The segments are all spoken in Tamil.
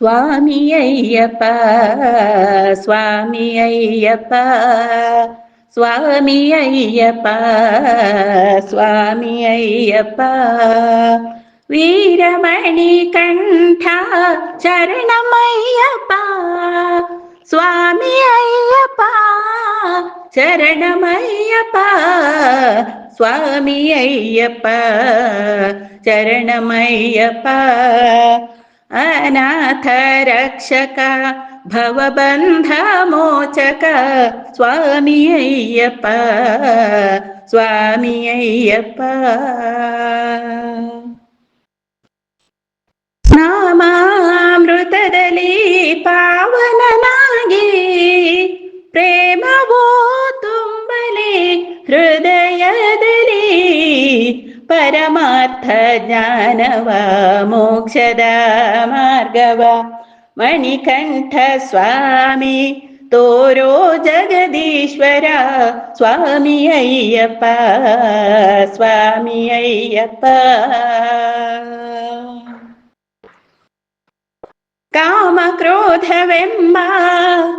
சுவாமி ஐயப்பா சுவாமி ஐயப்பா சுவாமி ஐயப்பா சுவாமி ஐயப்பா வீரமணி கண்டா சரணம் ஐயப்பா சுவாமி ஐயப்பா சரணம் ஐயப்பா சுவாமி ஐயப்பா சரணம் ஐயப்பா अनाथ रक्षक भवबन्ध मोचक स्वामी अय्यप्प स्वामी अय्यप्पृतदली पावननागी प्रेमो तुम्बले हृदय ಪರಮಾರ್ಥ ಜ್ಞಾನವ ಮೋಕ್ಷದ ಮಾರ್ಗವ ಮಣಿಕಂಠ ಸ್ವಾಮಿ ತೋರೋ ಜಗದೀಶ್ವರ ಸ್ವಾಮಿ ಅಯ್ಯಪ್ಪ ಸ್ವಾಮಿ ಅಯ್ಯಪ್ಪ ಕಾಮ ಕ್ರೋಧವೆಂಬ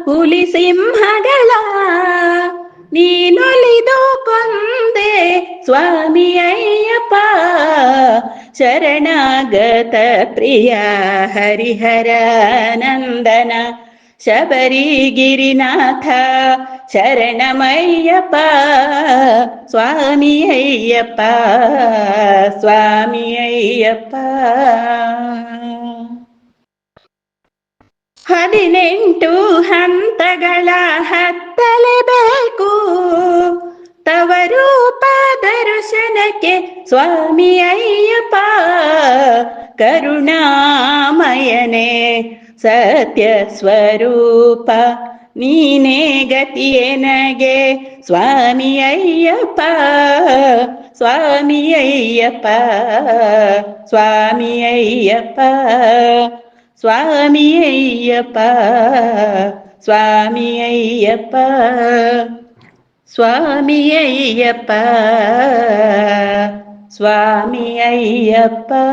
ಹುಲಿ ಸಿಂಹಗಳ ನೀನೊಲಿದು ಕೊಂದೆ ಸ್ವಾಮಿ ಅಯ್ಯಪ್ಪ ಶರಣಾಗತ ಪ್ರಿಯ ಹರಿಹರ ನಂದನ ಶಬರಿಗಿರಿನಾಥ ಶರಣಮಯ್ಯಪ್ಪ ಸ್ವಾಮಿ ಅಯ್ಯಪ್ಪ ಸ್ವಾಮಿ ಅಯ್ಯಪ್ಪ ಹದಿನೆಂಟು ಹಂತಗಳ ಹತ್ತಲೇಬೇಕು ದರ್ಶನಕ್ಕೆ ಸ್ವಾಮಿ ಅಯ್ಯಪ್ಪ ಕರುಣಾಮಯನೇ ಸತ್ಯ ಸ್ವರೂಪ ನೀನೇ ಗತಿಯನಗೆ ಸ್ವಾಮಿ ಅಯ್ಯಪ್ಪ ಸ್ವಾಮಿ ಅಯ್ಯಪ್ಪ ಸ್ವಾಮಿ ಅಯ್ಯಪ್ಪ ಸ್ವಾಮಿ ಅಯ್ಯಪ್ಪ ಸ್ವಾಮಿ ಅಯ್ಯಪ್ಪ ಸ್ವಾಮಿ ಅಯ್ಯಪ್ಪ சுவாமி ஐயப்பா.